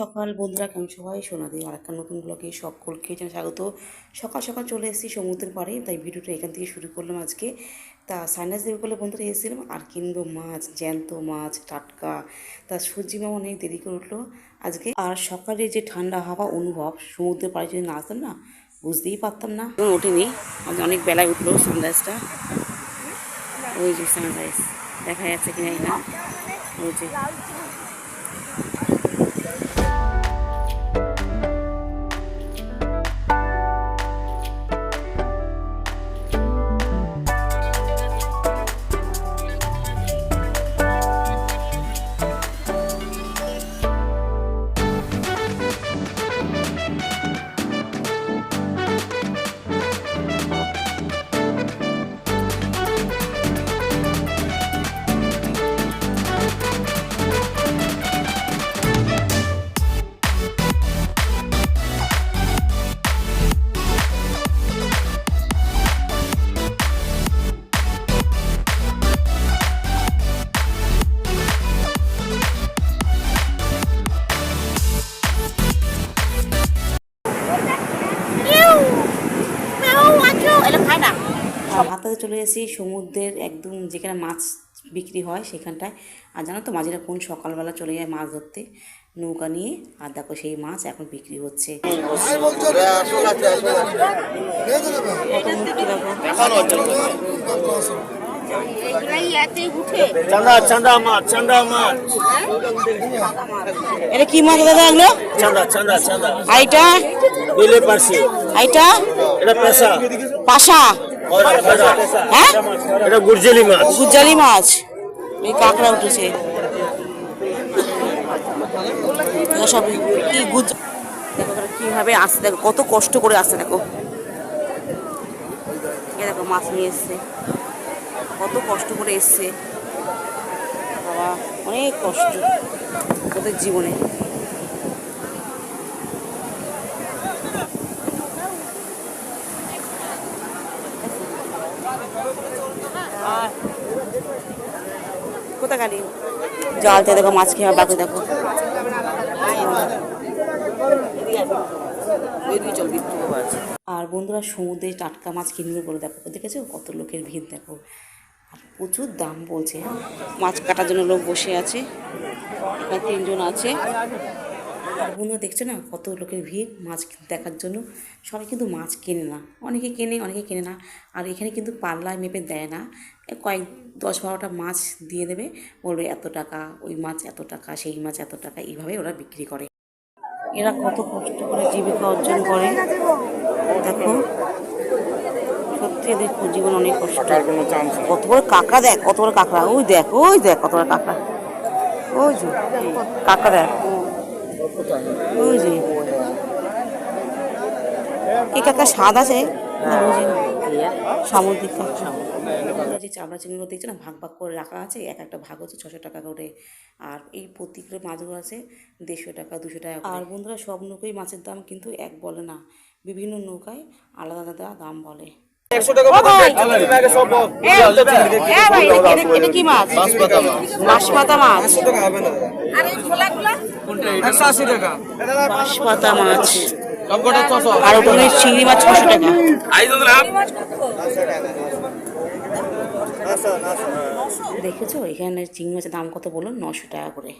সকাল বন্ধুরা, কেমন সবাই? শোনা দিই আর একটা নতুন ব্লগে সকলকে জানাই স্বাগত। সকাল সকাল চলে এসেছি সমুদ্রের পাড়ে, তাই ভিডিওটা এখান থেকে শুরু করলাম আজকে। তা সাইনাস দেবী বলে বন্ধুরা এসেছিলাম, আর কিনবো মাছ, জ্যান্ত মাছ, টাটকা। তা সূর্যি মা অনেক দেরি করে উঠল আজকে। আর সকালে যে ঠান্ডা হাওয়া অনুভব, সমুদ্রের পাড়ে যদি না আসতাম না, বুঝতেই পারতাম না। ওঠেনি, আজ অনেক বেলায় উঠল সানরাইজটা ওই যে সানরাইজ দেখা যাচ্ছে কিনা না। ওই যে চলে এসেছি সমুদ্রের একদম যেখানে মাছ বিক্রি হয় সেখানটায়। আর জানো তো মাঝিরা কোন সকালবেলা চলে যায় মাছ ধরতে? নৌকা নিয়ে। আর দেখো সেই মাছ এখন বিক্রি হচ্ছে। এটা কি মাছ দাদা এগুলো? আইটা? আইটা? এটা পেশা। পাশা? হ্যাঁ এটা গুরজেলি মাছ। গুজালি মাছ। এই কাঁকড়া উঠেছে। সব কি গুজ এখানে আসছে। দেখো কত কষ্ট করে আসছে, দেখো। এ দেখো মাছ নিয়ে এসছে। কত কষ্ট করে এসছে। বাবা, অনেক কষ্ট। ওদের জীবনে। গাড়ি জালতে দেখো, মাছ খেয়ে বাকি দেখো। আর বন্ধুরা, সমুদ্রে টাটকা মাছ কিনবে বলে দেখো। দেখেছ? কত লোকের ভিড় দেখো। আর প্রচুর দাম বলছে। মাছ কাটার জন্য লোক বসে আছে। তিনজন আছে। আর বন্ধুরা দেখছ না কত লোকের ভিড় মাছ দেখার জন্য? সবাই কিন্তু মাছ কেনে না। অনেকে কেনে অনেকে কেনে না। আর এখানে কিন্তু পাল্লায় মেপে দেয় না। কয়েক দশ বারোটা মাছ দিয়ে দেবে। বলবে এত টাকা ওই মাছ এত টাকা সেই মাছ এত টাকা এইভাবে ওরা বিক্রি করে। এরা কত কষ্ট করে জীবিকা অর্জন করে। দেখো। সত্যি এদের জীবন অনেক কষ্ট। কত বড় কাঁকড়া দেখ কত বড় কাঁকড়া। ওই দেখ ওই দেখ কত বড় কাঁকড়া। ওই যে কাঁকড়া দেখ। ওই যে। স্বাদ আছে। সামুদ্রিক যে চামড়া চিংড়িগুলো দেখছ না? ভাগ ভাগ করে রাখা আছে। এক একটা ভাগ হচ্ছে ছশো টাকা করে। আর এই প্রতি কিলো মাছগুলো আছে দেড়শো টাকা দুশো টাকা আর বন্ধুরা সব নৌকায় মাছের দাম কিন্তু এক বলে না। বিভিন্ন নৌকায় আলাদা আলাদা দাম বলে। আর ওখানে চিংড়ি মাছ ছশো টাকা। দেখেছ? এখানে চিংড়ি মাছের দাম কত বলুন? নশো টাকা করে।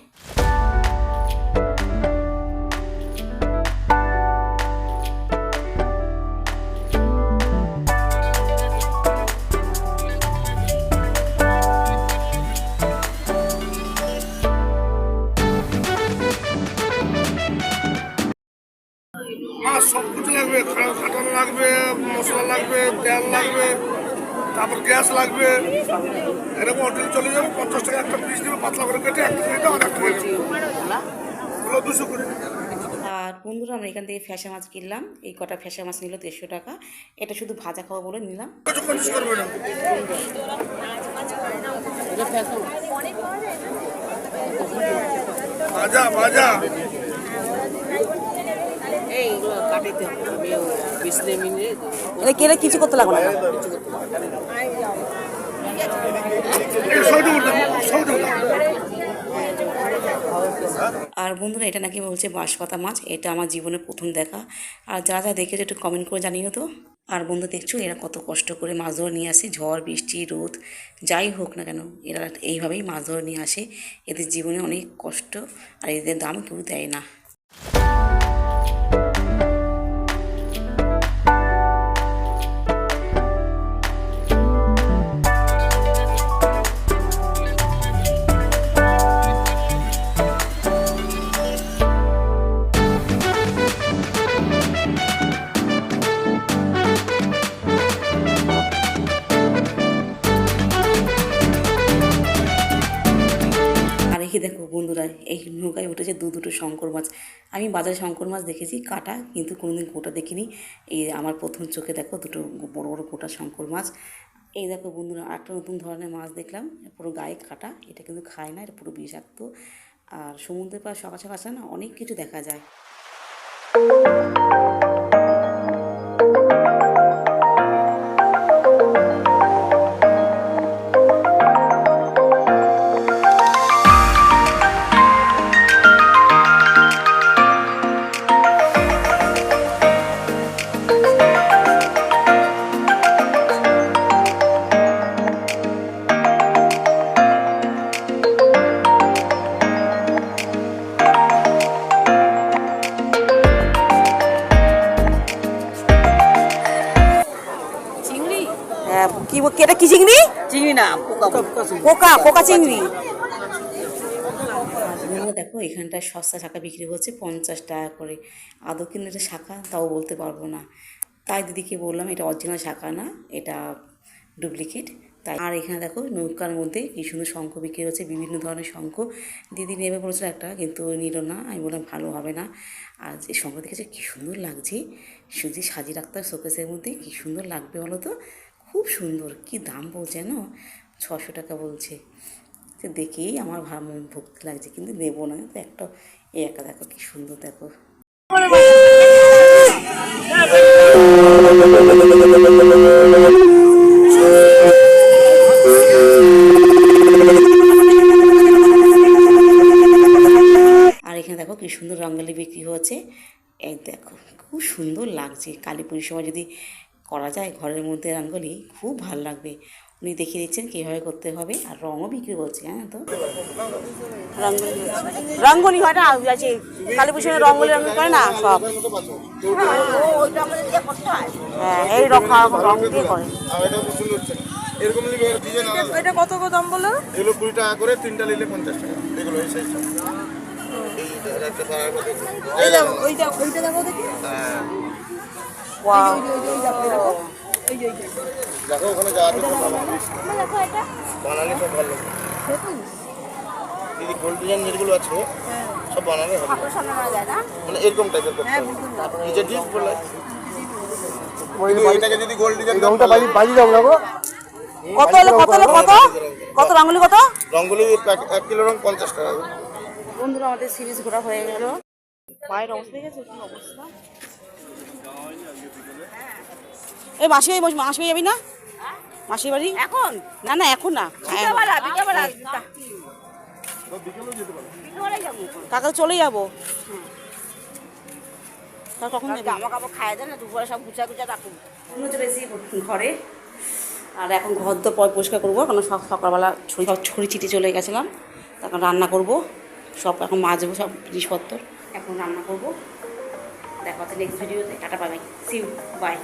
পাতলা করে কেটে একটা কেটে আর একটা দুশো করে। আর বন্ধুরা আমরা এখান থেকে ফ্যাসা মাছ কিনলাম। এই কটা ফ্যাসা মাছ নিল দেড়শো টাকা। এটা শুধু ভাজা খাওয়া বলে নিলাম। ভাজা ভাজা। কিছু করতে লাগবে না। আর বন্ধুরা, এটা নাকি বলছে বাঁশপাতা মাছ, এটা আমার জীবনে প্রথম দেখা। আর যারা যা দেখেছ একটু কমেন্ট করে জানিও তো। আর বন্ধু, দেখছ এরা কত কষ্ট করে মাছ ধরে নিয়ে আসে, ঝড়, বৃষ্টি, রোদ, যাই হোক না কেন, এরা এইভাবেই মাছ ধরে নিয়ে আসে। এদের জীবনে অনেক কষ্ট, আর এদের দাম কেউ দেয় না। বন্ধুরা, এই নৌকায় উঠেছে দু দুটো শঙ্কর মাছ। আমি বাজারে শঙ্কর মাছ দেখেছি, কাটা, কিন্তু কোনোদিন গোটা দেখিনি। এই আমার প্রথম চোখে দেখো দুটো বড় বড় গোটা শঙ্কর মাছ। এই দেখো বন্ধুরা একটা নতুন ধরনের মাছ দেখলাম, পুরো গায়ে কাটা, এটা কিন্তু খায় না, এটা পুরো বিষাক্ত। আর সমুদ্রের পাড় সকাল সকাল না অনেক কিছু দেখা যায়। কি এটা কি চিংড়ি? চিনি না পোকা পোকা পোকা চিংড়ি। দেখো এখানটায় সস্তা শাখা বিক্রি হচ্ছে পঞ্চাশ টাকা করে। আদৌ কিন্তু এটা শাখা? তাও বলতে পারব না। তাই দিদিকে বললাম এটা অরিজিনাল শাখা না এটা ডুপ্লিকেট তাই আর এখানে দেখো নৌকার মধ্যে কি সুন্দর শঙ্খ বিক্রি হচ্ছে বিভিন্ন ধরনের শঙ্খ। দিদি নেবে বলেছিল একটা কিন্তু নিল না। আমি বললাম ভালো হবে না। আর যে শঙ্খ দেখেছে কী সুন্দর লাগছে। শুধু সাজিয়ে রাখতে হবে শোকেসের মধ্যে কী সুন্দর লাগবে বলো তো? খুব সুন্দর, কি দাম বলছে না ছশো টাকা বলছে। তো দেখেই আমার মন ভক্তি লাগছে, কিন্তু নেব না। তো একটা একা, দেখো কি সুন্দর, দেখো। আর এখানে দেখো কি সুন্দর রঙ্গোলি বিক্রি হচ্ছে এই দেখো, খুব সুন্দর লাগছে। কালী পুজোর সময় যদি করা যায় ঘরের মধ্যে রঙ্গোলি খুব ভালো লাগবে। উনি দেখিয়ে দিচ্ছেন কীভাবে করতে হবে আর রঙও বিক্রি করছে হ্যাঁ তো? রঙ্গোলি রঙ্গোলি হয় না আছে কালী পুজোর রঙ্গোলি রঙ করে না সব? হ্যাঁ এই রকম রঙ দিয়ে করে। এরকম এটা কত দাম এগুলো কুড়ি টাকা করে তিনটা নিলে পঞ্চাশ টাকা। এগুলো এই সাইজটা এই একটা পাড়ার মধ্যে এই দেখো ওইটা ওইটা দেখো দেখি। ওয়াও দেখো ওখানে ভালো। বানালে সব ভালো দিদি গোল্ড ডিজাইন যেগুলো আছে সব বানালে হবে। মানে এরকম টাইপের নিচে ডিপ বলে এটাকে যদি গোল্ড ডিজাইন রংটা বাজি বাজি দাও না গো কত হলো কত হলো কত? কত রঙ্গোলি কত? রঙ্গলি এক কিলো রং পঞ্চাশ টাকা। বন্ধুরা আমাদের সিরিজ ঘোরা হয়ে গেল। পায়ের অবস্থা দেখেছ কি অবস্থা? এই মাসি বাড়ি বস- মাসি যাবি না? মাসি বাড়ি? এখন? না না এখন না। কাকা চলে যাব। কখন? জামা কাপড় খাই দেয় না দুপুরে সব গুছা গুছা রাখুন ঘরে। আর এখন ঘর তো পরিষ্কার করব কারণ সব সকালবেলা ছড়ি সব ছড়ি ছিটে চলে গেছিলাম। তখন রান্না করব। সব এখন মাজবো সব জিনিসপত্র। এখন রান্না করব। দেখা হচ্ছে নেক্সট ভিডিওতে টাটা পাবে সিউ বাই